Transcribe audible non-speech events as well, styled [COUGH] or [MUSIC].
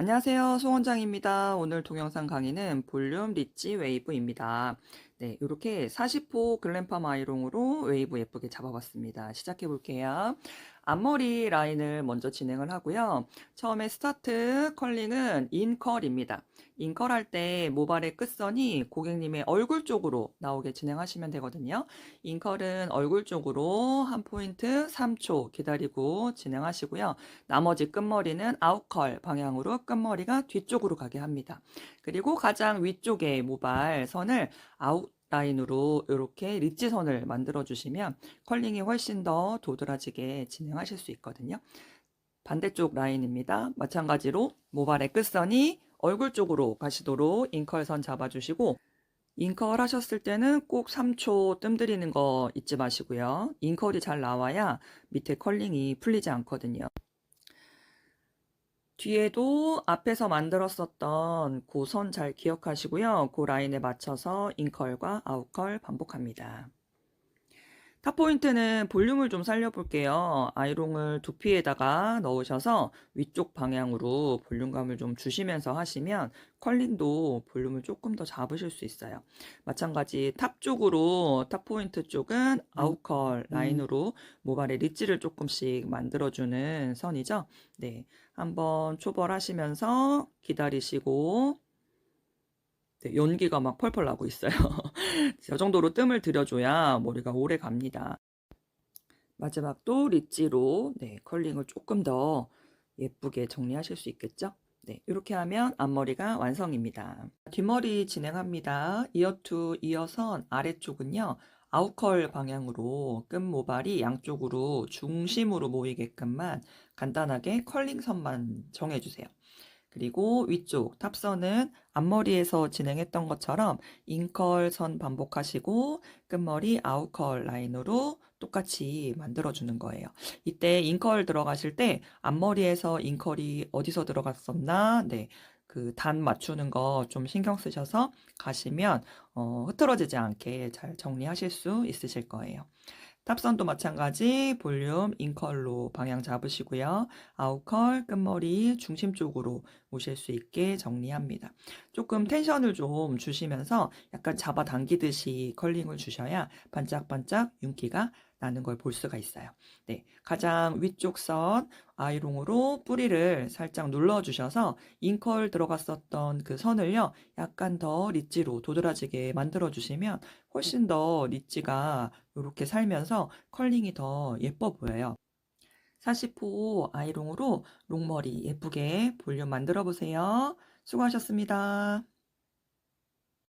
안녕하세요. 송원장입니다. 오늘 동영상 강의는 볼륨 리치 웨이브입니다. 네, 이렇게 40호 글램팜 아이롱으로 웨이브 예쁘게 잡아봤습니다. 시작해 볼게요. 앞머리 라인을 먼저 진행을 하고요. 처음에 스타트 컬링은 인컬입니다. 인컬 할 때 모발의 끝선이 고객님의 얼굴 쪽으로 나오게 진행하시면 되거든요. 인컬은 얼굴 쪽으로 한 포인트 3초 기다리고 진행하시고요. 나머지 끝머리는 아웃컬 방향으로 끝머리가 뒤쪽으로 가게 합니다. 그리고 가장 위쪽에 모발 선을 아웃 라인으로 이렇게 리치 선을 만들어 주시면 컬링이 훨씬 더 도드라지게 진행하실 수 있거든요. 반대쪽 라인입니다. 마찬가지로 모발의 끝선이 얼굴 쪽으로 가시도록 인컬선 잡아주시고 인컬 하셨을 때는 꼭 3초 뜸 들이는 거 잊지 마시고요. 인컬이 잘 나와야 밑에 컬링이 풀리지 않거든요. 뒤에도 앞에서 만들었었던 그 선 잘 기억하시고요. 그 라인에 맞춰서 인컬과 아웃컬 반복합니다. 탑 포인트는 볼륨을 좀 살려볼게요. 아이롱을 두피에다가 넣으셔서 위쪽 방향으로 볼륨감을 좀 주시면서 하시면 컬링도 볼륨을 조금 더 잡으실 수 있어요. 마찬가지 탑 쪽으로 탑 포인트 쪽은 아웃컬 라인으로 모발의 리치를 조금씩 만들어주는 선이죠. 네. 한번 초벌하시면서 기다리시고 네, 연기가 막 펄펄 나고 있어요. [LAUGHS] 이 정도로 뜸을 들여줘야 머리가 오래 갑니다. 마지막도 리치로 네, 컬링을 조금 더 예쁘게 정리하실 수 있겠죠? 네, 이렇게 하면 앞머리가 완성입니다. 뒷머리 진행합니다. 이어투 이어선 아래쪽은요. 아웃컬 방향으로 끝 모발이 양쪽으로 중심으로 모이게끔만 간단하게 컬링선만 정해주세요. 그리고 위쪽 탑선은 앞머리에서 진행했던 것처럼 인컬 선 반복하시고 끝머리 아웃컬 라인으로 똑같이 만들어주는 거예요. 이때 인컬 들어가실 때 앞머리에서 인컬이 어디서 들어갔었나? 네. 그 단 맞추는 거 좀 신경 쓰셔서 가시면 어, 흐트러지지 않게 잘 정리하실 수 있으실 거예요. 탑선도 마찬가지 볼륨 인컬로 방향 잡으시고요. 아웃컬 끝머리 중심 쪽으로 오실 수 있게 정리합니다. 조금 텐션을 좀 주시면서 약간 잡아당기듯이 컬링을 주셔야 반짝반짝 윤기가 나는 걸 볼 수가 있어요. 네, 가장 위쪽 선 아이롱으로 뿌리를 살짝 눌러주셔서 인컬 들어갔었던 그 선을요, 약간 더 리치로 도드라지게 만들어주시면 훨씬 더 리치가 이렇게 살면서 컬링이 더 예뻐 보여요. 40호 아이롱으로 롱머리 예쁘게 볼륨 만들어 보세요. 수고하셨습니다.